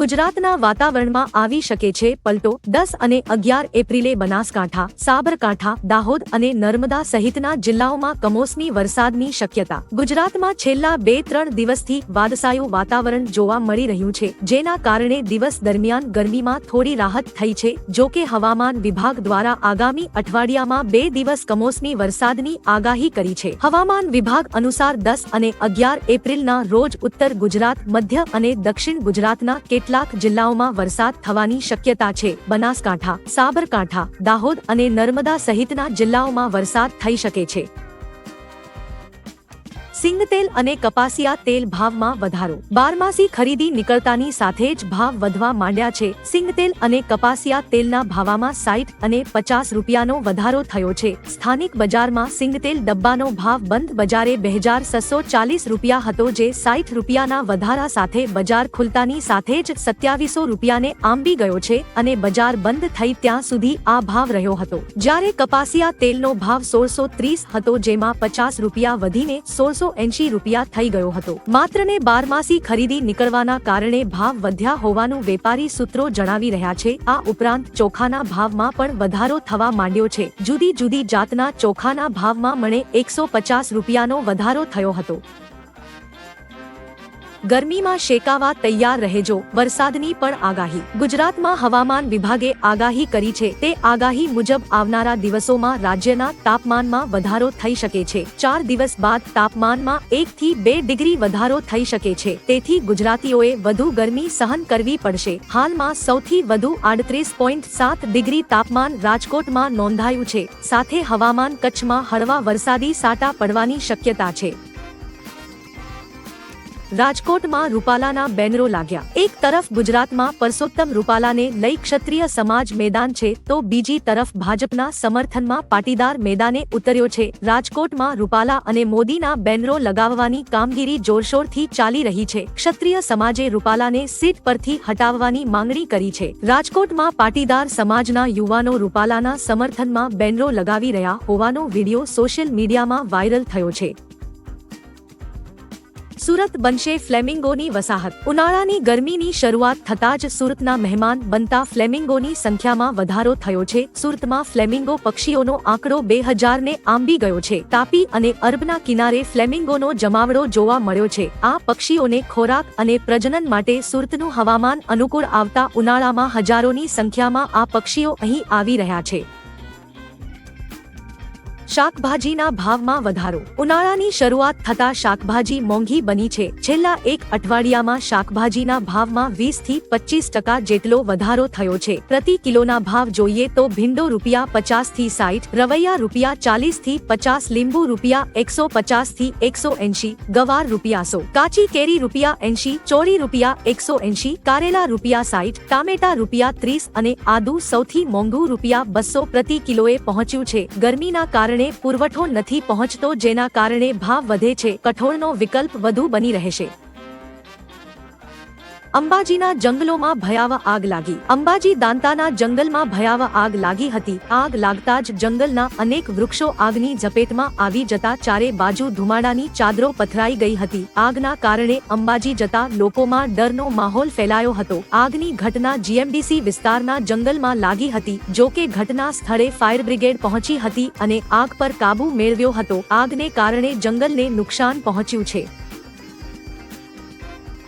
ગુજરાતના વાતાવરણમાં આવી શકે છે પલટો. દસ અને અગિયાર એપ્રિલે બનાસકાંઠા, સાબરકાંઠા, દાહોદ અને નર્મદા સહિતના જિલ્લાઓમાં કમોસમી વરસાદની શક્યતા. ગુજરાતમાં છેલ્લા બે ત્રણ દિવસથી વાદસાયું વાતાવરણ જોવા મળી રહ્યું છે, જેના કારણે દિવસ દરમિયાન ગરમીમાં થોડી રાહત થઈ છે. જો કે હવામાન વિભાગ દ્વારા આગામી અઠવાડિયામાં બે દિવસ કમોસમી વરસાદની આગાહી કરી છે. હવામાન વિભાગ અનુસાર દસ અને અગિયાર એપ્રિલના રોજ ઉત્તર ગુજરાત, મધ્ય અને દક્ષિણ ગુજરાતના કેટલાક જિલ્લાઓમાં વરસાદ થવાની શક્યતા છે. બનાસકાંઠા, સાબરકાંઠા, દાહોદ અને નર્મદા સહિતના જિલ્લાઓમાં વરસાદ થઈ શકે છે. સિંગતેલ અને કપાસિયા તેલ ભાવમાં વધારો. બારમાસી ખરીદી નીકળતાની સાથે જ ભાવ વધવા માંડ્યા છે. સિંગતેલ અને કપાસિયા તેલના ભાવમાં સાઠ અને પચાસ રૂપિયાનો વધારો થયો છે. સ્થાનિક બજારમાં સિંગતેલ ડબ્બાનો ભાવ બંધ બજારે બે હજાર છસો ચાલીસ રૂપિયા હતો જે સાઠ રૂપિયાના વધારા સાથે બજાર ખુલતાની સાથે જ સત્યાવીસો રૂપિયાને આંબી ગયો છે અને બજાર બંધ થઈ ત્યાં સુધી આ ભાવ રહ્યો હતો. જ્યારે કપાસિયા તેલનો ભાવ સોળસો ત્રીસ હતો જેમાં પચાસ રૂપિયા વધીને સોળસો એંશી રૂપિયા થઈ ગયો હતો. માત્ર ને બારમાસી ખરીદી નીકળવાના કારણે ભાવ વધ્યા હોવાનું વેપારી સૂત્રો જણાવી રહ્યા છે. આ ઉપરાંત ચોખાના ભાવમાં પણ વધારો થવા માંડ્યો છે. જુદી જુદી જાતના ચોખાના ભાવમાં મણે એકસો પચાસ રૂપિયાનો વધારો થયો હતો. ગરમીમાં શેકાવા તૈયાર રહેજો. વરસાદની પણ આગાહી. ગુજરાતમાં હવામાન વિભાગે આગાહી કરી છે. તે આગાહી મુજબ આવનારા દિવસોમાં રાજ્યના તાપમાનમાં વધારો થઈ શકે છે. ચાર દિવસ બાદ તાપમાનમાં એક થી બે ડિગ્રી વધારો થઈ શકે છે. તેથી ગુજરાતીઓએ વધુ ગરમી સહન કરવી પડશે. હાલમાં સૌથી વધુ આડત્રીસ પોઈન્ટ સાત ડિગ્રી તાપમાન રાજકોટમાં નોંધાયું છે. સાથે હવામાન કચ્છમાં હળવા વરસાદી સાટા પડવાની શક્યતા છે. રાજકોટમાં રૂપાલાના બેનરો લાગ્યા. એક તરફ ગુજરાતમાં પરસોત્તમ રૂપાલાને લઈ ક્ષત્રિય સમાજ મેદાન છે, તો બીજી તરફ ભાજપના સમર્થનમાં પાટીદાર મેદાને ઉતર્યો છે. રાજકોટમાં રૂપાલા અને મોદીના બેનરો લગાવવાની કામગીરી જોરશોરથી ચાલી રહી છે. ક્ષત્રિય સમાજે રૂપાલાને સીટ પરથી હટાવવાની માંગણી કરી છે. રાજકોટમાં પાટીદાર સમાજના યુવાનો રૂપાલાના સમર્થનમાં બેનરો લગાવી રહ્યા હોવાનો વીડિયો સોશિયલ મીડિયામાં વાયરલ થયો છે. સુરત બનશે ફ્લેમિંગોની વસાહત. ઉનાળાની ગરમીની શરૂઆત થતાં જ સુરતના મહેમાન બનતા ફ્લેમિંગોની સંખ્યામાં વધારો થયો છે. સુરતમાં ફ્લેમિંગો પક્ષીઓનો આંકડો બે હજારને આંબી ગયો છે. તાપી અને અરબના કિનારે ફ્લેમિંગોનો જમાવડો જોવા મળ્યો છે. આ પક્ષીઓને ખોરાક અને પ્રજનન માટે સુરતનું હવામાન અનુકૂળ આવતા ઉનાળામાં હજારોની સંખ્યામાં આ પક્ષીઓ અહીં આવી રહ્યા છે. શાકભાજીના ભાવમાં વધારો. ઉનાળાની શરૂઆત થતા શાકભાજી મોંઘી બની છે. છેલ્લા એક અઠવાડિયામાં શાકભાજીના ભાવમાં વીસથી પચીસ ટકા જેટલો વધારો થયો છે. પ્રતિ કિલોના ભાવ જોઈએ તો ભીંડો રૂપિયા પચાસથી સાઠ રવૈયા રૂપિયા ચાલીસથી પચાસ, લીંબુ રૂપિયા એકસો પચાસથી એકસો એંશી, ગવાર રૂપિયા સો, કાચી કેરી રૂપિયા એંશી ચોરી રૂપિયા એકસો એંશી, કારેલા રૂપિયા સાઠ ટામેટા રૂપિયા ત્રીસ અને આદુ સૌથી મોંઘું રૂપિયા બસો પ્રતિ કિલોએ પહોંચ્યું છે. ગરમીના કારણે પુરવઠો નથી પહોંચતો જેના કારણે ભાવ વધે છે કઠોળનો વિકલ્પ વધુ બની રહેશે. અંબાજીના જંગલોમાં ભયાવહ આગ લાગી. અંબાજી દાંતાના જંગલમાં ભયાવહ આગ લાગી હતી. આગ લાગતા જ જંગલના અનેક વૃક્ષો આગની ઝપેટમાં આવી જતા ચારે બાજુ ધુમાડાની ચાદરો પથરાઈ ગઈ હતી. આગના કારણે અંબાજી જતા લોકોમાં ડરનો માહોલ ફેલાયો હતો. આગની ઘટના જીએમડીસી વિસ્તારના જંગલમાં લાગી હતી, જો કે ઘટના સ્થળે ફાયર બ્રિગેડ પહોંચી હતી અને આગ પર કાબુ મેળવ્યો હતો. આગને કારણે જંગલને નુકસાન પહોંચ્યું છે.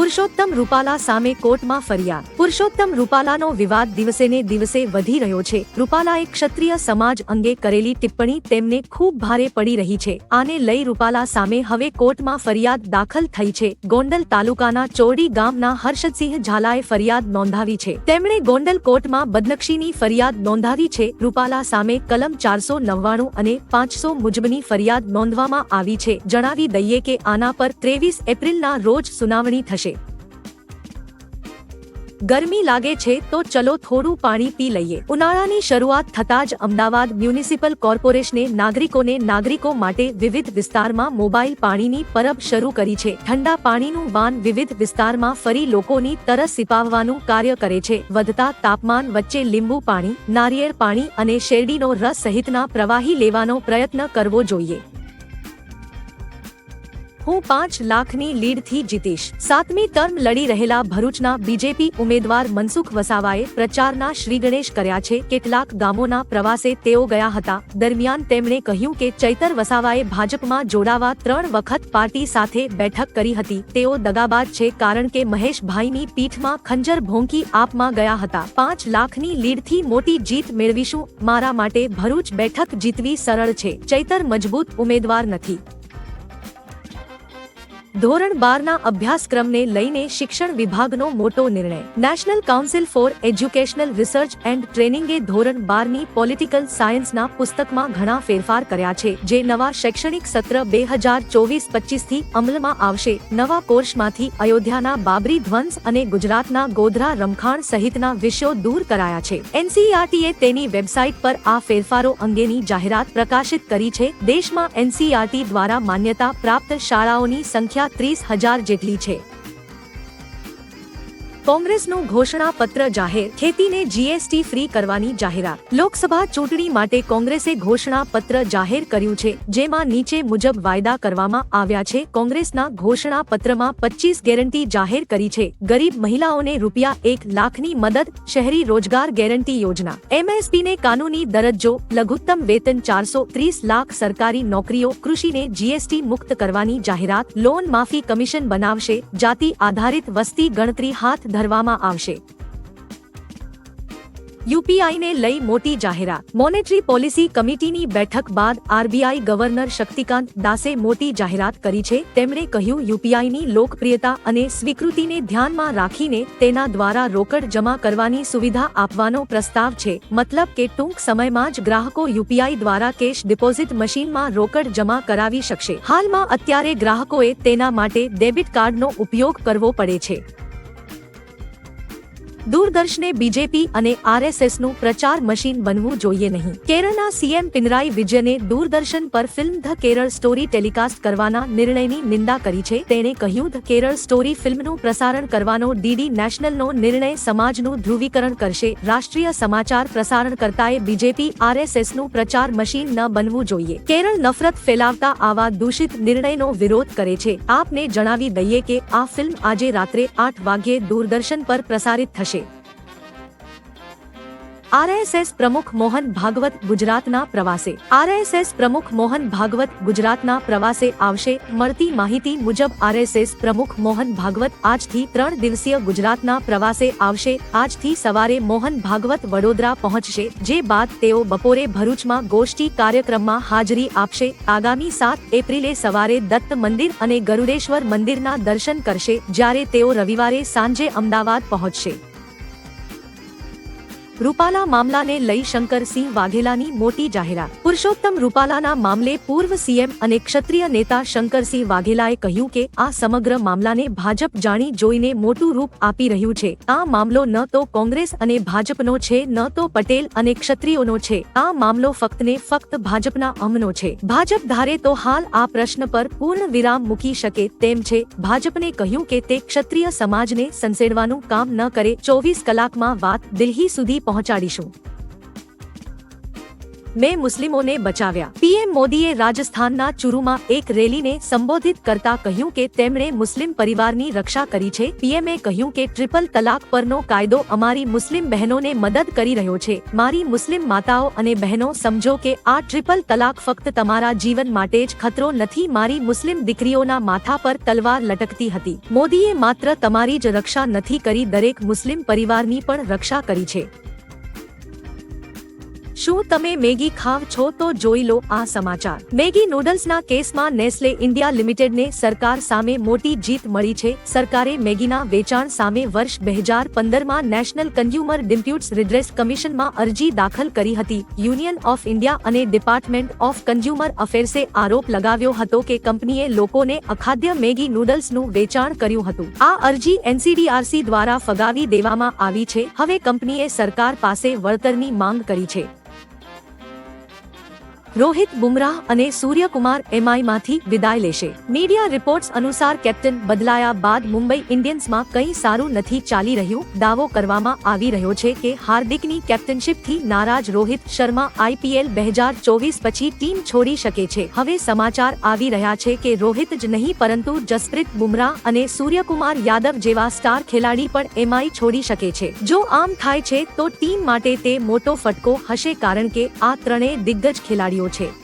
પુરુષોત્તમ રૂપાલા સામે કોર્ટમાં ફરિયાદ. પુરુષોત્તમ રૂપાલાનો વિવાદ દિવસે ને દિવસે વધી રહ્યો છે. રૂપાલાએ ક્ષત્રિય સમાજ અંગે કરેલી ટિપ્પણી તેમને ખૂબ ભારે પડી રહી છે. આને લઈ રૂપાલા સામે હવે કોર્ટમાં ફરિયાદ દાખલ થઈ છે. ગોંડલ તાલુકાના ચોરડી ગામના હર્ષદસિંહ ઝાલાએ ફરિયાદ નોંધાવી છે. તેમણે ગોંડલ કોર્ટમાં બદનક્ષીની ફરિયાદ નોંધાવી છે. રૂપાલા સામે કલમ ચારસો નવ્વાણું અને પાંચસો મુજબની ફરિયાદ નોંધવામાં આવી છે. જણાવી દઈએ કે આના પર ત્રેવીસ એપ્રિલના રોજ સુનાવણી થશે. ગરમી લાગે છે તો ચલો થોડું પાણી પી લઈએ. ઉનાળાની શરૂઆત થતાં જ અમદાવાદ મ્યુનિસિપલ કોર્પોરેશને નાગરિકોને નાગરિકો માટે વિવિધ વિસ્તારમાં મોબાઈલ પાણીની પરબ શરૂ કરી છે. ઠંડા પાણીનું વાન વિવિધ વિસ્તારમાં ફરી લોકોની તરસ સિપાવવાનું કાર્ય કરે છે. વધતા તાપમાન વચ્ચે લીંબુ પાણી, નારિયેળ પાણી અને શેરડીનો રસ સહિતના પ્રવાહી લેવાનો પ્રયત્ન કરવો જોઈએ. હું પાંચ લાખની લીડથી જીતીશ. સાતમી ટર્મ લડી રહેલા ભરૂચના બીજેપી ઉમેદવાર મનસુખ વસાવાએ પ્રચારના શ્રીગણેશ કર્યા છે. કેટલાક ગામોના પ્રવાસે તેઓ ગયા હતા. દરમિયાન તેમણે કહ્યું કે ચૈતર વસાવાએ ભાજપમાં જોડાવા ત્રણ વખત પાર્ટી સાથે બેઠક કરી હતી. તેઓ દગાબાજ છે કારણ કે મહેશભાઈની પીઠમાં ખંજર ભોંકી આપમાં ગયા હતા. પાંચ લાખની લીડથી મોટી જીત મેળવીશું. મારા માટે ભરૂચ બેઠક જીતવી સરળ છે. ચૈતર મજબૂત ઉમેદવાર નથી. ધોરણ બારના અભ્યાસક્રમને લઈને શિક્ષણ વિભાગનો મોટો નિર્ણય. National council for educational research and ટ્રેનિંગે ધોરણ બારની પોલિટિકલ સાયન્સના પુસ્તકમાં ઘણા ફેરફાર કર્યા છે, જે નવા શૈક્ષણિક સત્ર બે હજાર ચોવીસ પચીસથી અમલમાં આવશે. નવા કોર્સમાંથી અયોધ્યાના બાબરી ધ્વંસ અને ગુજરાતના ગોધરા રમખાણ સહિતના વિષયો દૂર કરાયા છે. એનસીઆરટીએ તેની વેબસાઇટ પર આ ફેરફારો અંગેની જાહેરાત પ્રકાશિત કરી છે. દેશમાં એનસીઆરટી દ્વારા માન્યતા પ્રાપ્ત શાળાઓની સંખ્યા ત્રીસ હજાર જેટલી છે. કોંગ્રેસનું ઘોષણાપત્ર જાહેર, ખેતીને જીએસટી ફ્રી કરવાની જાહેરાત. લોકસભા ચૂંટણી માટે કોંગ્રેસે ઘોષણાપત્ર જાહેર કર્યું છે, જેમાં નીચે મુજબ વાયદા કરવામાં આવ્યા છે. કોંગ્રેસના ઘોષણાપત્રમાં પચીસ ગેરંટી જાહેર કરી છે. ગરીબ મહિલાઓને રૂપિયા એક લાખની મદદ, શહેરી રોજગાર ગેરંટી યોજના. એમએસપીને કાનૂની દરજ્જો, લઘુત્તમ વેતન ચારસો ત્રીસ લાખ સરકારી નોકરીઓ, કૃષિને જીએસટી મુક્ત કરવાની જાહેરાત. લોન માફી કમિશન બનાવશે. જાતિ આધારિત વસ્તી ગણતરી હાથ ધરવામાં આવશે. યુપીઆઈને લઈ મોટી જાહેરાત. મોનેટરી પોલિસી કમિટીની બેઠક બાદ આરબીઆઈ ગવર્નર શક્તિકાંત દાસે મોટી જાહેરાત કરી છે. તેમણે કહ્યું, યુપીઆઈની લોકપ્રિયતા અને સ્વીકૃતિને ધ્યાનમાં રાખીને તેના દ્વારા રોકડ જમા કરવાની સુવિધા આપવાનો પ્રસ્તાવ છે. મતલબ કે ટૂંક સમયમાં જ ગ્રાહકો યુપીઆઈ દ્વારા કેશ ડિપોઝિટ મશીનમાં રોકડ જમા કરાવી શકશે. હાલમાં અત્યારે ગ્રાહકોએ તેના માટે ડેબિટ કાર્ડનો ઉપયોગ કરવો પડે છે. દૂરદર્શને બીજેપી અને આરએસએસનું પ્રચાર મશીન બનવું જોઈએ નહીં. કેરળના સીએમ પિનરાઈ વિજયને દૂરદર્શન પર film the Kerala story telecast કરવાના નિર્ણયની નિંદા કરી છે. તેણે કહ્યું, ધ કેરળ સ્ટોરી ફિલ્મનું પ્રસારણ કરવાનો ડીડી નેશનલનો નિર્ણય સમાજનું ધ્રુવીકરણ કરશે. રાષ્ટ્રીય સમાચાર પ્રસારણ કરતાએ બીજેપી, આરએસએસનું પ્રચાર મશીન ન બનવું જોઈએ. કેરળ નફરત ફેલાવતા આવા દૂષિત નિર્ણયનો વિરોધ કરે છે. આપને જણાવી દઈએ કે આ ફિલ્મ આજે રાત્રે આઠ વાગ્યે દૂરદર્શન પર પ્રસારિત થશે. આરએસએસ પ્રમુખ મોહન ભાગવત ગુજરાતના પ્રવાસે. આરએસએસ પ્રમુખ મોહન ભાગવત ગુજરાતના પ્રવાસે આવશે. મળતી માહિતી મુજબ આરએસએસ પ્રમુખ મોહન ભાગવત આજથી ત્રણ દિવસીય ગુજરાતના પ્રવાસે આવશે. આજથી સવારે મોહન ભાગવત વડોદરા પહોંચશે. જે બાદ તેઓ બપોરે ભરૂચમાં ગોષ્ઠી કાર્યક્રમમાં હાજરી આપશે. આગામી સાત એપ્રિલે સવારે દત્ત મંદિર અને ગરુડેશ્વર મંદિરના દર્શન કરશે. જ્યારે તેઓ રવિવારે સાંજે અમદાવાદ પહોંચશે. રૂપાલા મામલાને લઈ શંકરસિંહ વાઘેલાની મોટી જાહેરાત. પુરુષોત્તમ રૂપાલાના મામલે પૂર્વ સીએમ અને ક્ષત્રિય નેતા શંકરસિંહ વાઘેલાએ કહ્યું કે આ સમગ્ર મામલાને ભાજપ જાણી જોઈને મોટું રૂપ આપી રહ્યું છે. આ મામલો ન તો કોંગ્રેસ અને ભાજપનો છે, ન તો પટેલ અને ક્ષત્રિયોનો છે. આ મામલો ફક્ત ને ફક્ત ભાજપના અમનો છે. ભાજપ ધારે તો હાલ આ પ્રશ્ન પર પૂર્ણ વિરામ મૂકી શકે તેમ છે. ભાજપને કહ્યું કે તે ક્ષત્રિય સમાજને સંસેડવાનું કામ ન કરે. ચોવીસ કલાકમાં વાત દિલ્હી સુધી પહોંચાડીશું. મેં મુસ્લિમોને બચાવ્યા. પીએમ મોદીએ રાજસ્થાનના ચુરુમાં એક રેલીને સંબોધિત કરતા કહ્યું કે તેમણે મુસ્લિમ પરિવારની રક્ષા કરી છે. પીએમએ કહ્યું કે ટ્રિપલ તલાક પરનો કાયદો અમારી મુસ્લિમ બહેનોને મદદ કરી રહ્યો છે. મારી મુસ્લિમ માતાઓ અને બહેનો સમજો કે આ ટ્રિપલ તલાક ફક્ત તમારા જીવન માટે જ ખતરો નથી. મારી મુસ્લિમ દીકરીઓના માથા પર તલવાર લટકતી હતી. મોદીએ માત્ર તમારી જ રક્ષા નથી કરી, દરેક મુસ્લિમ પરિવારની પણ રક્ષા કરી છે. શું તમે મેગી ખાવ છો તો જોઈ લો આ સમાચાર. મેગી નૂડલ્સના કેસમાં નેસ્લે ઇન્ડિયા લિમિટેડને સરકાર સામે મોટી જીત મળી છે. સરકારે મેગીના વેચાણ સામે વર્ષ બે હજાર પંદરમાં નેશનલ કન્ઝ્યુમર ડિમ્પ્યુટ્સ રિડ્રેસ કમિશનમાં અરજી દાખલ કરી હતી. યુનિયન ઓફ ઇન્ડિયા અને ડિપાર્ટમેન્ટ ઓફ કન્ઝ્યુમર અફેર્સે આરોપ લગાવ્યો હતો કે કંપનીએ લોકોને અખાદ્ય મેગી નૂડલ્સનું વેચાણ કર્યું હતું. આ અરજી એનસીડીઆરસી દ્વારા ફગાવી દેવામાં આવી છે. હવે કંપનીએ સરકાર પાસે વળતરની માંગ કરી છે. રોહિત બુમરાહ અને સૂર્યકુમાર એમઆઈમાંથી વિદાય લેશે. મીડિયા રિપોર્ટ્સ અનુસાર કેપ્ટન બદલાયા બાદ મુંબઈ ઇન્ડિયન્સમાં કંઈ સારું નથી ચાલી રહ્યું. દાવો કરવામાં આવી રહ્યો છે કે હાર્દિકની કેપ્ટનશીપથી નારાજ રોહિત શર્મા આઈપીએલ બે હજાર ચોવીસ પછી ટીમ છોડી શકે છે. હવે સમાચાર આવી રહ્યા છે કે રોહિત જ નહીં, પરંતુ જસપ્રીત બુમરાહ અને સૂર્યકુમાર યાદવ જેવા સ્ટાર ખેલાડી પણ એમઆઈ છોડી શકે છે. જો આમ થાય છે, તો ટીમ માટે તે મોટો ફટકો હશે કારણ કે આ ત્રણેય દિગ્ગજ ખેલાડીઓ છે.